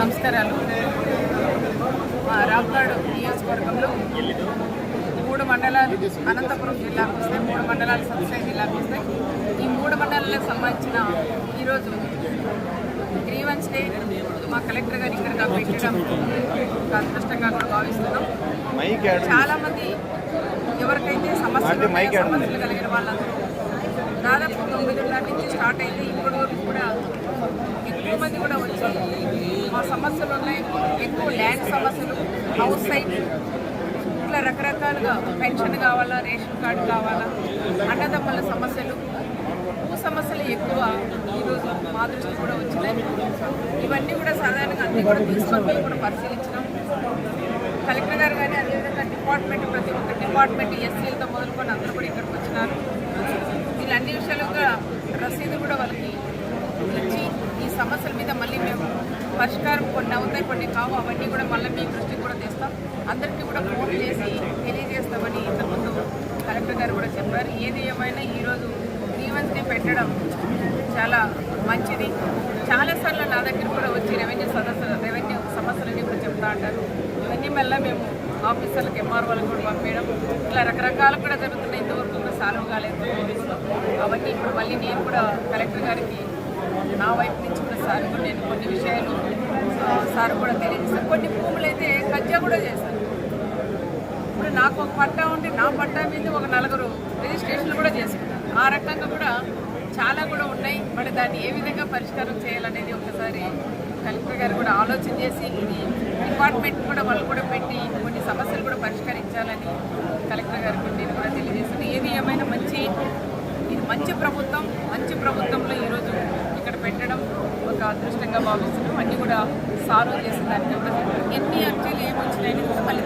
నమస్కారాలు. మా రాప్తాడు నియోజకవర్గంలో మూడు మండలాలు అనంతపురం జిల్లాకు వస్తాయి మూడు మండలాలు సత్సాయి జిల్లాకు వస్తాయి ఈ మూడు మండలాలకు సంబంధించిన ఈరోజు గ్రీవెన్స్ డే. మా కలెక్టర్ గారు ఇక్కడ పెట్టడం అదృష్టంగా కూడా భావిస్తున్నాం. మైక్ యాడ్ చాలా మంది ఎవరికైతే సమస్యలు సమస్యలు కలిగిన వాళ్ళందరూ దాదాపు తొమ్మిదిన్నర నుంచి స్టార్ట్ అయితే ఇప్పటి వరకు కూడా ఎక్కువ మంది కూడా వచ్చి మా సమస్యలు ఉన్నాయి ఎక్కువ ల్యాండ్ సమస్యలు హౌస్ సైట్ ఇట్లా రకరకాలుగా పెన్షన్ కావాలా రేషన్ కార్డు కావాలా అన్నదమ్ముల సమస్యలు. భూ సమస్యలు ఎక్కువ ఈరోజు మా దృష్టి కూడా వచ్చినాయి. ఇవన్నీ కూడా సాధారణంగా అన్ని కూడా తీసుకొని కూడా పరిశీలించినాం. కలెక్టర్ గారు కానీ అదేవిధంగా డిపార్ట్మెంట్ ప్రతి ఒక్క డిపార్ట్మెంట్ ఎస్సీలతో మొదలుకొని అందరూ కూడా ఇక్కడికి వచ్చినారు. వీళ్ళు అన్ని విషయాలుగా రసీదు కూడా వాళ్ళకి ఇచ్చి సమస్యల మీద మళ్ళీ మేము పరిష్కారం కొన్ని అవుతాయి కొన్ని కావు. అవన్నీ కూడా మళ్ళీ మీ దృష్టికి కూడా తెస్తాం. అందరికీ కూడా ఫోన్ చేసి తెలియజేస్తామని ఇంతకుముందు కలెక్టర్ గారు కూడా చెప్పారు. ఏది ఏమైనా ఈరోజు గ్రీవెన్స్ డే పెట్టడం చాలా మంచిది. చాలాసార్లు నా దగ్గర కూడా వచ్చి రెవెన్యూ సదస్సులు రెవెన్యూ సమస్యలన్నీ కూడా చెప్తా అంటారు. ఇవన్నీ మళ్ళీ మేము ఆఫీసర్లకు ఎంఆర్ఓలకు కూడా పంపించడం ఇలా రకరకాలు కూడా జరుగుతున్నాయి. ఇంతవరకు సాల్వ్ కాలేదు అవన్నీ ఇప్పుడు మళ్ళీ నేను కూడా కలెక్టర్ గారికి నా వైపు నుంచి కూడా సార్ కూడా నేను కొన్ని విషయాలు సార్ కూడా తెలియజేస్తాను కొన్ని భూములు అయితే కబ్జా కూడా చేశాను ఇప్పుడు నాకు ఒక పట్టా ఉంటే నా పట్టా మీద ఒక నలుగురు రిజిస్ట్రేషన్లు కూడా చేసుకున్నాను ఆ రకంగా కూడా చాలా కూడా ఉన్నాయి. మరి దాన్ని ఏ విధంగా పరిష్కారం చేయాలనేది ఒకసారి కలెక్టర్ గారు కూడా ఆలోచన చేసి ఇది డిపార్ట్మెంట్ కూడా వాళ్ళు కూడా పెట్టి కొన్ని సమస్యలు కూడా పరిష్కరించాలని అదృష్టంగా భావిస్తున్నాం. అన్నీ కూడా సాల్వ్ చేసిన దానికి ఎన్ని అర్జీలు ఏమి వచ్చినాయని మళ్ళీ